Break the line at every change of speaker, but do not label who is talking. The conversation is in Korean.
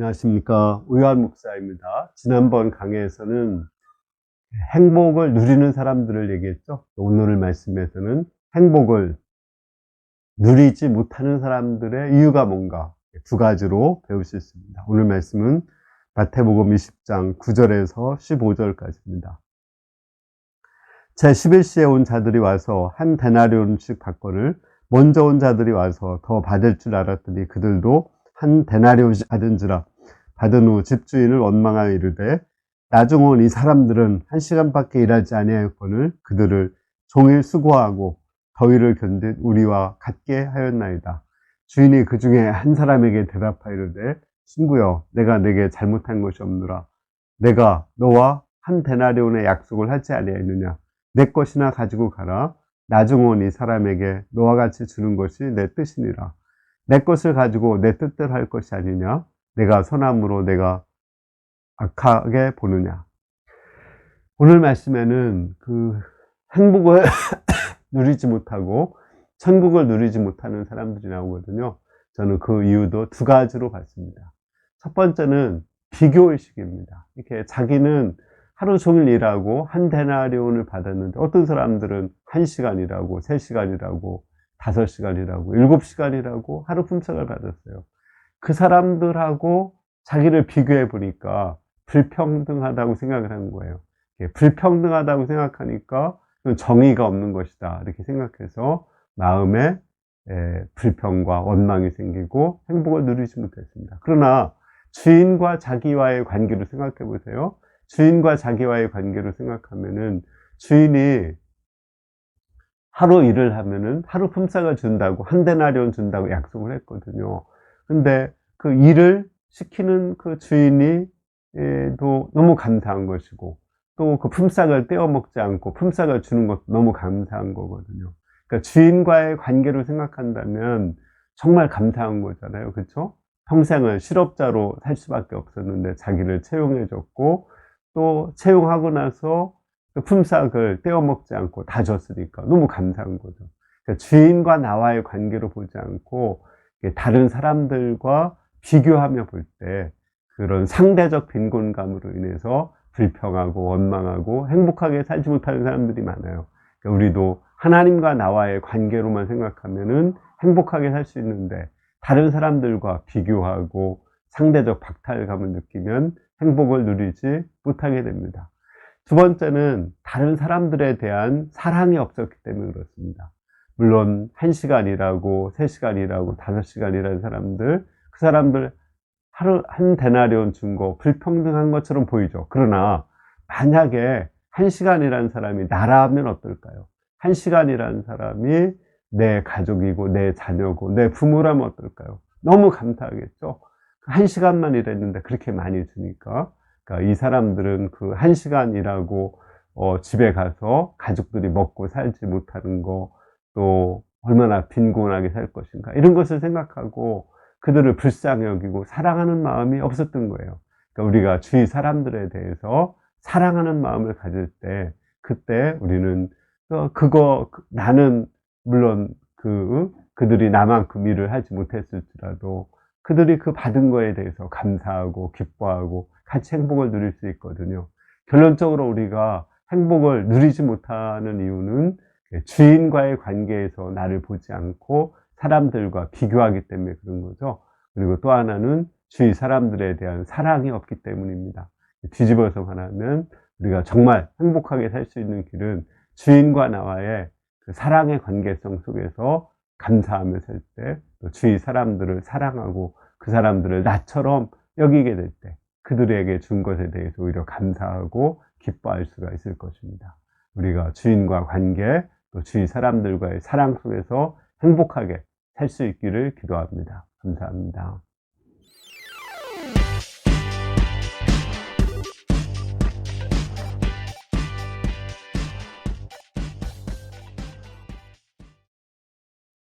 안녕하십니까. 우요한 목사입니다. 지난번 강의에서는 행복을 누리는 사람들을 얘기했죠. 오늘 말씀에서는 행복을 누리지 못하는 사람들의 이유가 뭔가 두 가지로 배울 수 있습니다. 오늘 말씀은 마태복음 20장 9절에서 15절까지입니다. 제 11시에 온 자들이 와서 한 데나리온씩 받거를 먼저 온 자들이 와서 더 받을 줄 알았더니 그들도 한 데나리온씩 받은지라 받은 후 집주인을 원망하여 이르되 나중 온이 사람들은 한 시간밖에 일하지 아니하였거늘 그들을 종일 수고하고 더위를 견딘 우리와 같게 하였나이다. 주인이 그 중에 한 사람에게 대답하여 이르되 친구여 내가 내게 잘못한 것이 없느라. 내가 너와 한 데나리온의 약속을 하지 아니하였느냐? 내 것이나 가지고 가라. 나중 온이 사람에게 너와 같이 주는 것이 내 뜻이니라 내 것을 가지고 내 뜻대로 할 것이 아니냐? 내가 선함으로 내가 악하게 보느냐? 오늘 말씀에는 그 행복을 누리지 못하고 천국을 누리지 못하는 사람들이 나오거든요. 저는 그 이유도 두 가지로 봤습니다. 첫 번째는 비교의식입니다. 이렇게 자기는 하루 종일 일하고 한 데나리온을 받았는데 어떤 사람들은 한 시간이라고 세 시간이라고 다섯 시간이라고 일곱 시간이라고 하루 품삯을 받았어요. 그 사람들하고 자기를 비교해 보니까 불평등하다고 생각을 하는 거예요. 불평등하다고 생각하니까 정의가 없는 것이다. 이렇게 생각해서 마음에 불평과 원망이 생기고 행복을 누리지 못했습니다. 그러나 주인과 자기와의 관계를 생각해 보세요. 주인과 자기와의 관계를 생각하면은 주인이 하루 일을 하면은 하루 품삯을 준다고 한 데나리온 준다고 약속을 했거든요. 근데 그 일을 시키는 그 주인이 또 너무 감사한 것이고 또 그 품삯을 떼어 먹지 않고 품삯을 주는 것도 너무 감사한 거거든요. 그러니까 주인과의 관계를 생각한다면 정말 감사한 거잖아요. 그렇죠? 평생을 실업자로 살 수밖에 없었는데 자기를 채용해 줬고 또 채용하고 나서 그 품삯을 떼어 먹지 않고 다 줬으니까 너무 감사한 거죠. 그러니까 주인과 나와의 관계로 보지 않고 다른 사람들과 비교하며 볼 때 그런 상대적 빈곤감으로 인해서 불평하고 원망하고 행복하게 살지 못하는 사람들이 많아요. 그러니까 우리도 하나님과 나와의 관계로만 생각하면은 행복하게 살 수 있는데 다른 사람들과 비교하고 상대적 박탈감을 느끼면 행복을 누리지 못하게 됩니다. 두 번째는 다른 사람들에 대한 사랑이 없었기 때문에 그렇습니다. 물론 1시간이라고 3시간이라고 5시간이라는 사람들 그 사람들 하루 한 데나리온 준 거 불평등한 것처럼 보이죠. 그러나 만약에 1시간이라는 사람이 나라면 어떨까요? 1시간이라는 사람이 내 가족이고 내 자녀고 내 부모라면 어떨까요? 너무 감사하겠죠. 한 시간만 일했는데 그렇게 많이 주니까 그러니까 이 사람들은 그 한 시간 일하고 어, 집에 가서 가족들이 먹고 살지 못하는 거 또 얼마나 빈곤하게 살 것인가 이런 것을 생각하고 그들을 불쌍히 여기고 사랑하는 마음이 없었던 거예요. 그러니까 우리가 주위 사람들에 대해서 사랑하는 마음을 가질 때 그때 우리는 어, 그거 나는 물론 그 그들이 나만큼 일을 하지 못했을지라도 그들이 그 받은 거에 대해서 감사하고 기뻐하고 같이 행복을 누릴 수 있거든요. 결론적으로 우리가 행복을 누리지 못하는 이유는 주인과의 관계에서 나를 보지 않고 사람들과 비교하기 때문에 그런 거죠. 그리고 또 하나는 주위 사람들에 대한 사랑이 없기 때문입니다. 뒤집어서 말하면 우리가 정말 행복하게 살 수 있는 길은 주인과 나와의 그 사랑의 관계성 속에서 감사하며 살 때, 또 주위 사람들을 사랑하고 그 사람들을 나처럼 여기게 될 때, 그들에게 준 것에 대해서 오히려 감사하고 기뻐할 수가 있을 것입니다. 우리가 주인과 관계, 또 주위 사람들과의 사랑 속에서 행복하게 살 수 있기를 기도합니다. 감사합니다.